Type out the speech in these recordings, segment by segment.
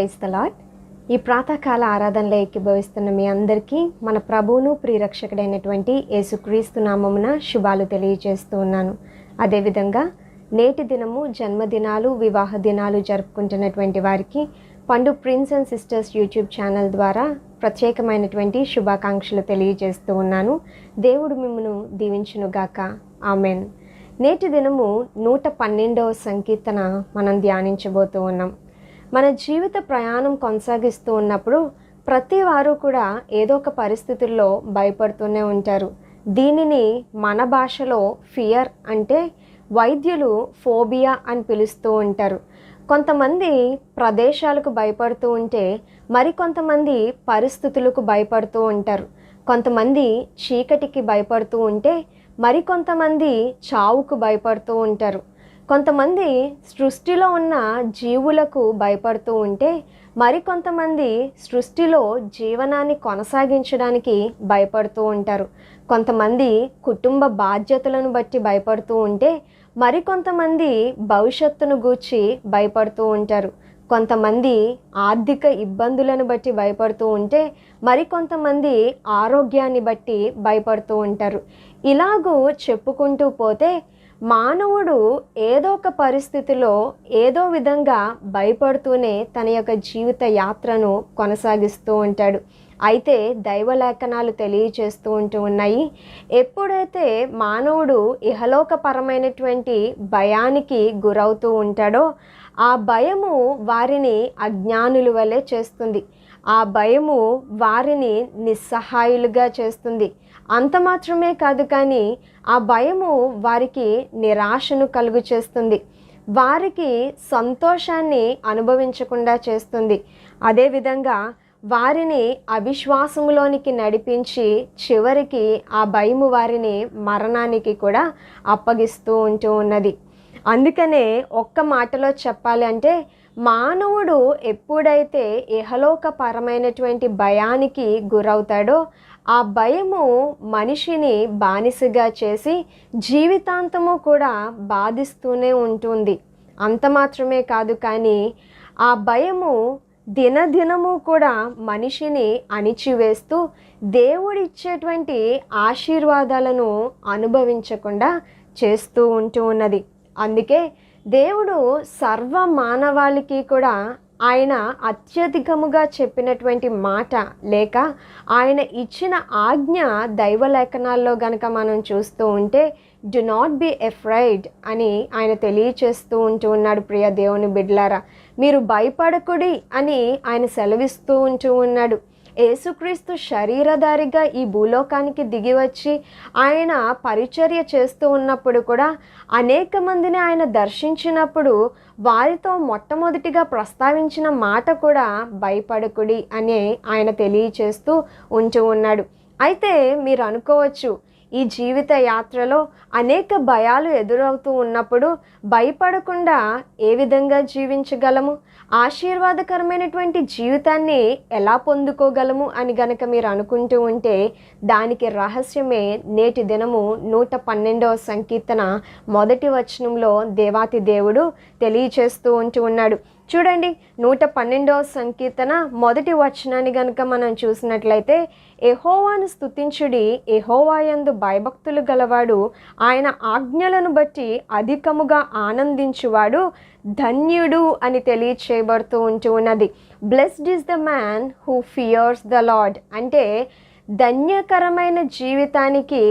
Praise the lord ఈ ప్రాతకాల ఆరాధనలో ఎక్కిభవిస్తున్న మీ అందరికీ మన ప్రభువును ప్రియరక్షకుడైనటువంటి యేసుక్రీస్తు నామమున శుభాలు తెలియజేస్తూ ఉన్నాను. అదేవిధంగా నేటి దినము జన్మదినాలు వివాహ దినాలు జరుపుకుంటున్నటువంటి వారికి Pandu prince and sisters YouTube channel ద్వారా ప్రత్యేకమైనటువంటి శుభాకాంక్షలు తెలియజేస్తూ ఉన్నాను. దేవుడు మిమ్మను దీవించునుగాక. ఆమెన్. నేటి దినము నూట పన్నెండవ సంకీర్తన మనం ధ్యానించబోతూ ఉన్నాం. మన జీవిత ప్రయాణం కొనసాగిస్తూ ఉన్నప్పుడు ప్రతి వారు కూడా ఏదో ఒక పరిస్థితుల్లో భయపడుతూనే ఉంటారు. దీనిని మన భాషలో ఫియర్ అంటే వైద్యులు ఫోబియా అని పిలుస్తూ ఉంటారు. కొంతమంది ప్రదేశాలకు భయపడుతూ ఉంటే మరికొంతమంది పరిస్థితులకు భయపడుతూ ఉంటారు. కొంతమంది చీకటికి భయపడుతూ ఉంటే మరికొంతమంది చావుకు భయపడుతూ ఉంటారు. కొంతమంది సృష్టిలో ఉన్న జీవులకు భయపడుతూ ఉంటే మరికొంతమంది సృష్టిలో జీవనాన్ని కొనసాగించడానికి భయపడుతూ ఉంటారు. కొంతమంది కుటుంబ బాధ్యతలను బట్టి భయపడుతూ ఉంటే మరికొంతమంది భవిష్యత్తును గూర్చి భయపడుతూ ఉంటారు. కొంతమంది ఆర్థిక ఇబ్బందులను బట్టి భయపడుతూ ఉంటే మరికొంతమంది ఆరోగ్యాన్ని బట్టి భయపడుతూ ఉంటారు. ఇలాగూ చెప్పుకుంటూ పోతే మానవుడు ఏదో ఒక పరిస్థితిలో ఏదో విధంగా భయపడుతూనే తన యొక్క జీవిత యాత్రను కొనసాగిస్తూ ఉంటాడు. అయితే దైవ లేఖనాలు తెలియచేస్తూ ఉంటూ ఉన్నాయి. ఎప్పుడైతే మానవుడు ఇహలోకపరమైనటువంటి భయానికి గురవుతూ ఉంటాడో ఆ భయము వారిని అజ్ఞానుల వలె చేస్తుంది. ఆ భయము వారిని నిస్సహాయులుగా చేస్తుంది. అంత మాత్రమే కాదు కానీ ఆ భయము వారికి నిరాశను కలుగు చేస్తుంది. వారికి సంతోషాన్ని అనుభవించకుండా చేస్తుంది. అదేవిధంగా వారిని అవిశ్వాసంలోనికి నడిపించి చివరికి ఆ భయము వారిని మరణానికి కూడా అప్పగిస్తూ ఉంటూ ఉన్నది. అందుకనే ఒక్క మాటలో చెప్పాలి అంటే మానవుడు ఎప్పుడైతే ఇహలోకపరమైనటువంటి భయానికి గురవుతాడో ఆ భయము మనిషిని బానిసగా చేసి జీవితాంతము కూడా బాధిస్తూనే ఉంటుంది. అంత మాత్రమే కాదు కానీ ఆ భయము దినదినము కూడా మనిషిని అణిచివేస్తూ దేవుడిచ్చేటువంటి ఆశీర్వాదాలను అనుభవించకుండా చేస్తూ ఉంటూ ఉన్నది. అందుకే దేవుడు సర్వ మానవాళికి కూడా ఆయన అత్యధికముగా చెప్పినటువంటి మాట లేక ఆయన ఇచ్చిన ఆజ్ఞ దైవ లేఖనాల్లో గనక మనం చూస్తూ ఉంటే డు నాట్ బి ఎఫ్రైడ్ అని ఆయన తెలియచేస్తూ ఉంటూ ఉన్నాడు ప్రియ దేవుని బిడ్లారా. మీరు భయపడకుడి అని ఆయన సెలవిస్తూ ఉంటూ ఉన్నాడు. యేసుక్రీస్తు శరీరధారిగా ఈ భూలోకానికి దిగి వచ్చి ఆయన పరిచర్య చేస్తూ ఉన్నప్పుడు కూడా అనేక మందిని ఆయన దర్శించినప్పుడు వారితో మొట్టమొదటిగా ప్రస్తావించిన మాట కూడా భయపడకుడి అని ఆయన తెలియచేస్తూ ఉంటూ ఉన్నాడు. అయితే మీరు అనుకోవచ్చు ఈ జీవిత యాత్రలో అనేక భయాలు ఎదురవుతూ ఉన్నప్పుడు భయపడకుండా ఏ విధంగా జీవించగలము? ఆశీర్వాదకరమైనటువంటి జీవితాన్ని ఎలా పొందుకోగలము అని గనక మీరు అనుకుంటూ ఉంటే దానికి రహస్యమే నేటి దినము నూట పన్నెండవ సంకీర్తన మొదటి వచనంలో దేవాతి దేవుడు తెలియచేస్తూ ఉంటూ ఉన్నాడు. చూడండి నూట పన్నెండవ సంకీర్తన మొదటి వచనాన్ని గనుక మనం చూసినట్లయితే ఎహోవాను స్తుతించుడి ఎహోవాయందు భయభక్తులు గలవాడు ఆయన ఆజ్ఞలను బట్టి అధికముగా ఆనందించువాడు ధన్యుడు అని తెలియచేయబడుతూ ఉంటూ ఉన్నది. Blessed is the man who fears the lord అంటే ధన్యకరమైన జీవితానికి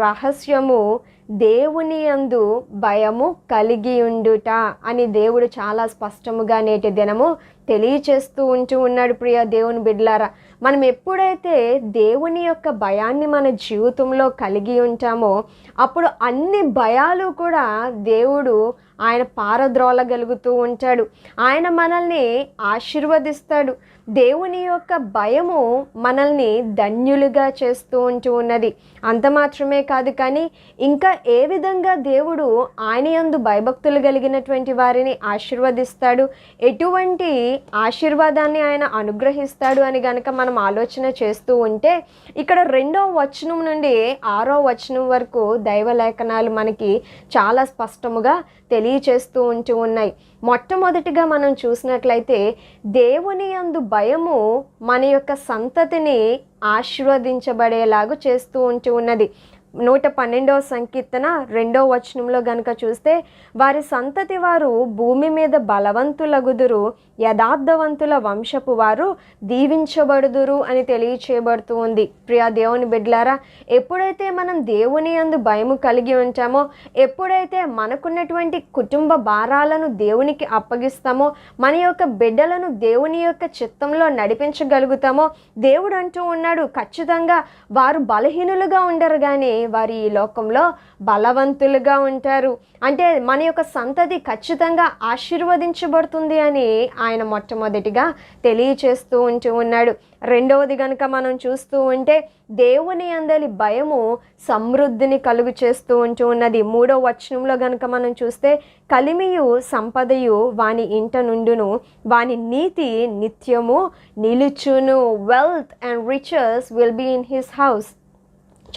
రహస్యము దేవుని యందు భయము కలిగి ఉండుట అని దేవుడు చాలా స్పష్టముగా నేటి దినము తెలియచేస్తూ ఉంటూ ఉన్నాడు ప్రియ దేవుని బిడ్లారా మనం ఎప్పుడైతే దేవుని యొక్క భయాన్ని మన జీవితంలో కలిగి ఉంటామో అప్పుడు అన్ని భయాలు కూడా దేవుడు ఆయన పారద్రోలగలుగుతూ ఉంటాడు. ఆయన మనల్ని ఆశీర్వదిస్తాడు. దేవుని యొక్క భయము మనల్ని ధన్యులుగా చేస్తూ ఉంటూ ఉన్నది. అంత మాత్రమే కాదు కానీ ఇంకా ఏ విధంగా దేవుడు ఆయన యందు భయభక్తులు కలిగినటువంటి వారిని ఆశీర్వదిస్తాడు? ఎటువంటి ఆశీర్వాదాన్ని ఆయన అనుగ్రహిస్తాడు అని గనక మనం ఆలోచన చేస్తూ ఉంటే ఇక్కడ రెండో వచనం నుండి ఆరో వచనం వరకు దైవ లేఖనాలు మనకి చాలా స్పష్టముగా తెలియచేస్తూ ఉంటూ ఉన్నాయి. మొట్టమొదటిగా మనం చూసినట్లయితే దేవుని యందు భయము మన యొక్క సంతతిని ఆశీర్వదించబడేలాగా చేస్తూ ఉంటూ ఉన్నది. నూట పన్నెండవ సంకీర్తన రెండవ వచనంలో గనుక చూస్తే వారి సంతతి వారు భూమి మీద బలవంతులగుదురు యథార్థవంతుల వంశపు వారు దీవించబడుదురు అని తెలియచేయబడుతూ ఉంది. ప్రియా దేవుని బిడ్లారా ఎప్పుడైతే మనం దేవుని యందు భయము కలిగి ఉంటామో ఎప్పుడైతే మనకున్నటువంటి కుటుంబ భారాలను దేవునికి అప్పగిస్తామో మన యొక్క బిడ్డలను దేవుని యొక్క చిత్తంలో నడిపించగలుగుతామో దేవుడు అంటూ ఉన్నాడు ఖచ్చితంగా వారు బలహీనులుగా ఉండరు కానీ వారి ఈ లోకంలో బలవంతులుగా ఉంటారు. అంటే మన యొక్క సంతతి ఖచ్చితంగా ఆశీర్వదించబడుతుంది అని ఆయన మొట్టమొదటిగా తెలియచేస్తూ ఉంటూ ఉన్నాడు. రెండవది కనుక మనం చూస్తూ ఉంటే దేవుని అందలి భయము సమృద్ధిని కలుగు చేస్తూ ఉంటూ ఉన్నది. మూడో వచనంలో గనుక మనం చూస్తే కలిమియు సంపదయు వాని ఇంట నుండును వాని నీతి నిత్యము నిలుచును. Wealth and riches will be in his house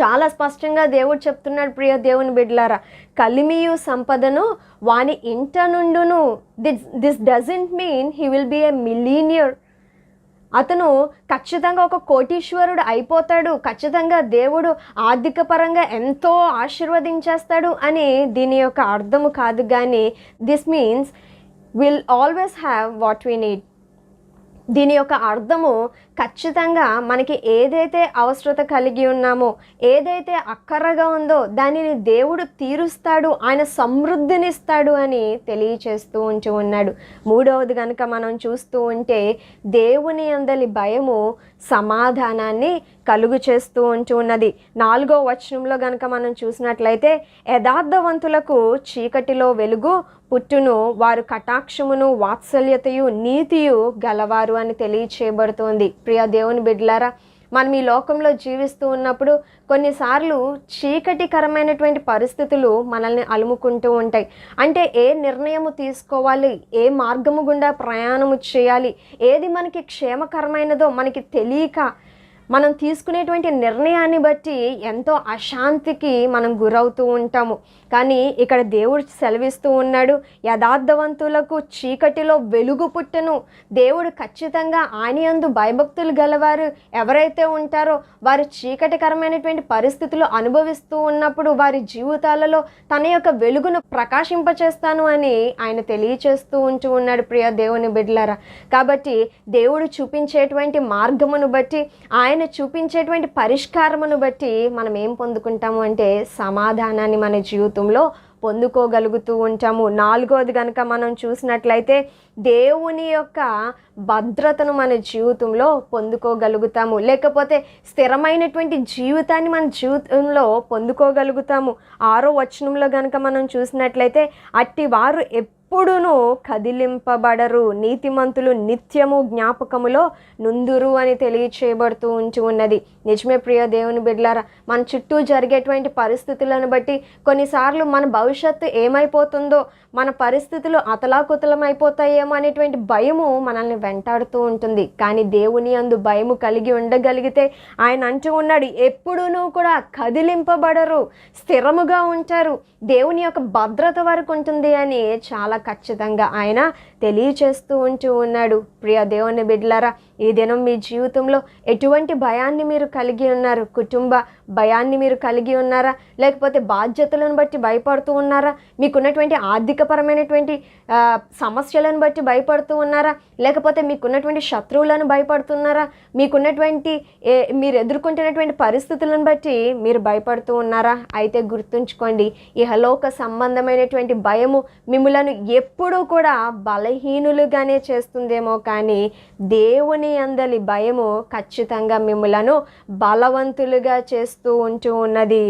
చాలా స్పష్టంగా దేవుడు చెప్తున్నాడు ప్రియ దేవుని బిడ్డలారా. కలిమియు సంపదను వాని ఇంట నుండును this this doesn't mean he will be a millionaire. అతను ఖచ్చితంగా ఒక కోటీశ్వరుడు అయిపోతాడు ఖచ్చితంగా దేవుడు ఆర్థిక పరంగా ఎంతో ఆశీర్వదించేస్తాడు అని దీని యొక్క అర్థము కాదు కానీ this means will always have what we need దీని యొక్క అర్థము ఖచ్చితంగా మనకి ఏదైతే అవసరత కలిగి ఉన్నామో ఏదైతే అక్కరగా ఉందో దానిని దేవుడు తీరుస్తాడు ఆయన సమృద్ధినిస్తాడు అని తెలియచేస్తూ ఉంటూ ఉన్నాడు. మూడవది కనుక మనం చూస్తూ ఉంటే దేవుని అందలి భయము సమాధానాన్ని కలుగు చేస్తూ ఉంటూ ఉన్నది. నాలుగో వచనంలో గనక మనం చూసినట్లయితే యథార్థవంతులకు చీకటిలో వెలుగు పుట్టును వారు కటాక్షమును వాత్సల్యతయు నీతియు గలవారు అని తెలియచేయబడుతోంది. ప్రియ దేవుని బిడ్డలారా మనం ఈ లోకంలో జీవిస్తూ ఉన్నప్పుడు కొన్నిసార్లు చీకటికరమైనటువంటి పరిస్థితులు మనల్ని అలుముకుంటూ ఉంటాయి. అంటే ఏ నిర్ణయము తీసుకోవాలి ఏ మార్గము గుండా ప్రయాణము చేయాలి ఏది మనకి క్షేమకరమైనదో మనకి తెలియక మనం తీసుకునేటువంటి నిర్ణయాన్ని బట్టి ఎంతో అశాంతికి మనం గురవుతూ ఉంటాము. కానీ ఇక్కడ దేవుడు సెలవిస్తూ ఉన్నాడు యథార్థవంతులకు చీకటిలో వెలుగు పుట్టను. దేవుడు ఖచ్చితంగా ఆనియందు భయభక్తులు గలవారు ఎవరైతే ఉంటారో వారు చీకటికరమైనటువంటి పరిస్థితులు అనుభవిస్తూ ఉన్నప్పుడు వారి జీవితాలలో తన యొక్క వెలుగును ప్రకాశింపచేస్తాను అని ఆయన తెలియచేస్తూ ఉంటూ ఉన్నాడు ప్రియ దేవుని బిడ్డలారా. కాబట్టి దేవుడు చూపించేటువంటి మార్గమును బట్టి ఆయన చూపించేటువంటి పరిష్కారమును బట్టి మనం ఏం పొందుకుంటాము అంటే సమాధానాన్ని మన జీవితం జీవితంలో పొందుకోగలుగుతూ ఉంటాము. నాలుగోది కనుక మనం చూసినట్లయితే దేవుని యొక్క భద్రతను మన జీవితంలో పొందుకోగలుగుతాము. లేకపోతే స్థిరమైనటువంటి జీవితాన్ని మన జీవితంలో పొందుకోగలుగుతాము. ఆరో వచనంలో కనుక మనం చూసినట్లయితే అట్టి వారు ఎప్పుడునూ కదిలింపబడరు. నీతిమంతులు నిత్యము జ్ఞాపకములో నుందురు అని తెలియచేయబడుతూ ఉంచి ఉన్నది. నిజమే ప్రియ దేవుని బిడ్లారా మన చుట్టూ జరిగేటువంటి పరిస్థితులను బట్టి కొన్నిసార్లు మన భవిష్యత్తు ఏమైపోతుందో మన పరిస్థితులు అతలాకుతలమైపోతాయేమో అనేటువంటి భయము మనల్ని వెంటాడుతూ ఉంటుంది. కానీ దేవుని అందు భయము కలిగి ఉండగలిగితే ఆయన అంటూ ఉన్నాడు ఎప్పుడూనూ కూడా కదిలింపబడరు స్థిరముగా ఉంటారు. దేవుని యొక్క భద్రత వరకు ఉంటుంది అని చాలా ఖచ్చితంగా ఆయన తెలియచేస్తూ ఉంటూ ఉన్నాడు. ప్రియ దేవుని బిడ్డలారా ఈ దినం మీ జీవితంలో ఎటువంటి భయాన్ని మీరు కలిగి ఉన్నారు? కుటుంబ భయాన్ని మీరు కలిగి ఉన్నారా? లేకపోతే బాధ్యతలను బట్టి భయపడుతూ ఉన్నారా? మీకున్నటువంటి ఆర్థికపరమైనటువంటి సమస్యలను బట్టి భయపడుతూ ఉన్నారా? లేకపోతే మీకున్నటువంటి శత్రువులను భయపడుతున్నారా? మీకున్నటువంటి ఏ మీరు ఎదుర్కొంటున్నటువంటి పరిస్థితులను బట్టి మీరు భయపడుతూ ఉన్నారా? అయితే గుర్తుంచుకోండి ఇహలోక సంబంధమైనటువంటి భయము మిమ్మలను ఎప్పుడూ కూడా బలహీనులుగానే చేస్తుందేమో కానీ దేవుని అందలి భయము ఖచ్చితంగా మిమ్మలను బలవంతులుగా చేస్తూ ఉంటూ ఉన్నది.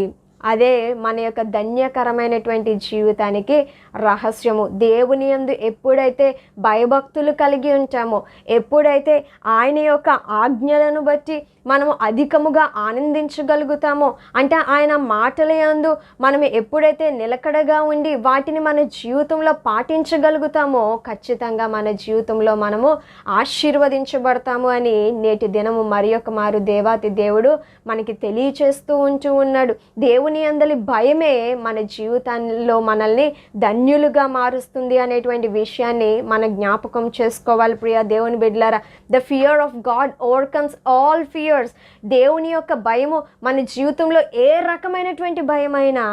అదే మన యొక్క ధన్యకరమైనటువంటి జీవితానికి రహస్యము. దేవుని ఎందు ఎప్పుడైతే భయభక్తులు కలిగి ఉంటామో ఎప్పుడైతే ఆయన యొక్క ఆజ్ఞలను బట్టి మనము అధికముగా ఆనందించగలుగుతామో అంటే ఆయన మాటల యందు మనం ఎప్పుడైతే నిలకడగా ఉండి వాటిని మన జీవితంలో పాటించగలుగుతామో ఖచ్చితంగా మన జీవితంలో మనము ఆశీర్వదించబడతాము అని నేటి దినము మరి ఒక మారు దేవాతి దేవుడు మనకి తెలియచేస్తూ ఉంటూ ఉన్నాడు. దేవుని అందలి భయమే మన జీవితంలో మనల్ని ధన్యులుగా మారుస్తుంది అనేటువంటి విషయాన్ని మన జ్ఞాపకం చేసుకోవాలి ప్రియ దేవుని బిడ్లారా the fear of God overcomes all fear fears దేవుని యొక్క భయము మన జీవితంలో ఏ రకమైనటువంటి భయమైనా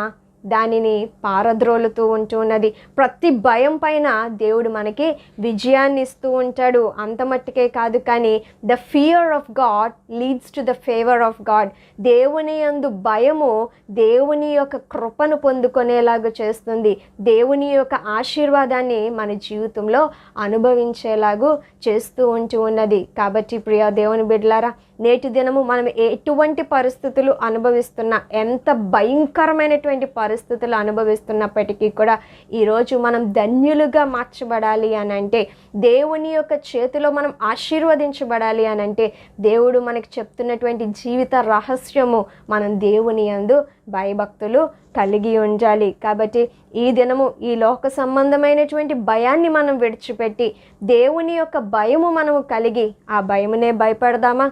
దానిని పారద్రోలుతూ ఉంటూ ఉన్నది. ప్రతి భయం పైన దేవుడు మనకి విజయాన్ని ఇస్తూ ఉంటాడు. అంత మట్టుకే కాదు కానీ the fear of God leads to the favour of God దేవుని యందు భయము దేవుని యొక్క కృపను పొందుకునేలాగా చేస్తుంది. దేవుని యొక్క ఆశీర్వాదాన్ని మన జీవితంలో అనుభవించేలాగా చేస్తూ ఉంటూ ఉన్నది. కాబట్టి ప్రియ దేవుని బిడ్లారా నేటి దినము మనం ఎటువంటి పరిస్థితులు అనుభవిస్తున్నా ఎంత భయంకరమైనటువంటి పరిస్థితులు అనుభవిస్తున్నప్పటికీ కూడా ఈరోజు మనం ధన్యులుగా మార్చబడాలి అని అంటే దేవుని యొక్క చేతిలో మనం ఆశీర్వదించబడాలి అని అంటే దేవుడు మనకు చెప్తున్నటువంటి జీవిత రహస్యము మనం దేవుని యందు భయభక్తులు కలిగి ఉండాలి. కాబట్టి ఈ దినము ఈ లోక సంబంధమైనటువంటి భయాన్ని మనం విడిచిపెట్టి దేవుని యొక్క భయము మనము కలిగి ఆ భయమునే భయపడదామా?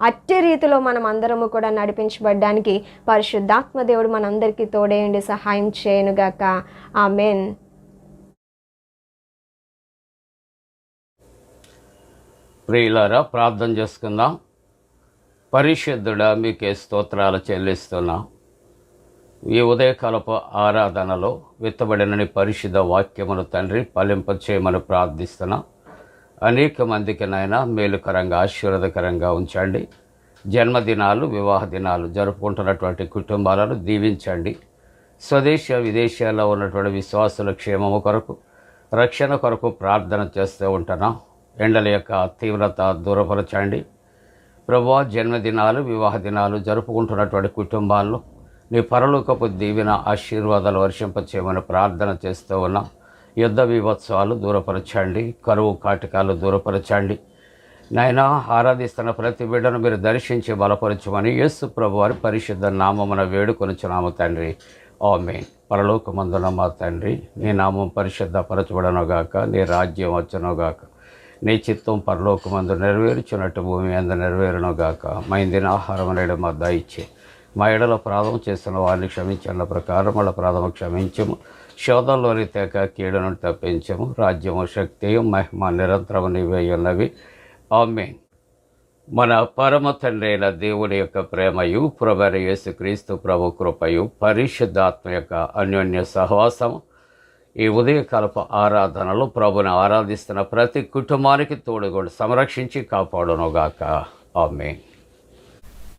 అట్టి రీతిలో మనం అందరము కూడా నడిపించబడ్డానికి పరిశుద్ధాత్మ దేవుడు మనందరికీ తోడేయండి సహాయం చేయనుగాక. మెయిన్ ప్రియులారా ప్రార్థన చేసుకుందాం. పరిశుద్ధుడా మీకే స్తోత్రాలు చెల్లిస్తున్నాం. ఈ ఉదయకాలపు ఆరాధనలో విత్తబడినని పరిశుద్ధ వాక్యమును తండ్రి ఫలింపచేయమని ప్రార్థిస్తున్నాం. అనేక మందికి నాయన మేలుకరంగా ఆశీర్వదకరంగా ఉంచండి. జన్మదినాలు వివాహ దినాలు జరుపుకుంటున్నటువంటి కుటుంబాలను దీవించండి. స్వదేశ విదేశాల్లో ఉన్నటువంటి విశ్వాసుల క్షేమము కొరకు రక్షణ కొరకు ప్రార్థన చేస్తూ ఉంటున్నాం. ఎండల యొక్క తీవ్రత దూరపరచండి. ప్రభా జన్మదినాలు వివాహ దినాలు జరుపుకుంటున్నటువంటి కుటుంబాల్లో నీ పరలోకపు దీవిన ఆశీర్వాదాలు వర్షింపచేయమని ప్రార్థన చేస్తూ ఉన్నాం. యుద్ధ విభత్సవాలు దూరపరచండి కరువు కాటకాలు దూరపరచండి. నాయన ఆరాధిస్తున్న ప్రతి బిడ్డను మీరు దర్శించి బలపరచమని యేసు ప్రభు వారి పరిశుద్ధ నామమున వేడుకొనుచున్నాము తండ్రి. ఆమె పరలోకమందున మా తండ్రి నీ నామం పరిశుద్ధ పరచబడనుగాక నీ రాజ్యం వచ్చునుగాక నీ చిత్తం పరలోకమందు నెరవేర్చున్నట్టు భూమి అందు నెరవేరునుగాక మా ఇందిన ఆహారం అనేది మా దయచే మా ఎడల ప్రాధం చేస్తున్న వారిని క్షమించిన ప్రకారం వాళ్ళ ప్రాధమ క్షమించము. శోధంలోని తేక కీడును తప్పించము. రాజ్యము శక్తియు మహిమ నిరంతరము నీవే ఉన్నవి. ఆమె మన పరమ తండ్రి అయిన దేవుడి యొక్క ప్రేమయు ప్రభరి యేసుక్రీస్తు ప్రభు కృపయు పరిశుద్ధాత్మ యొక్క అన్యోన్య సహవాసము ఈ ఉదయకాలపు ఆరాధనలో ప్రభుని ఆరాధిస్తున్న ప్రతి కుటుంబానికి తోడుగొడు సంరక్షించి కాపాడునుగాక. ఆమె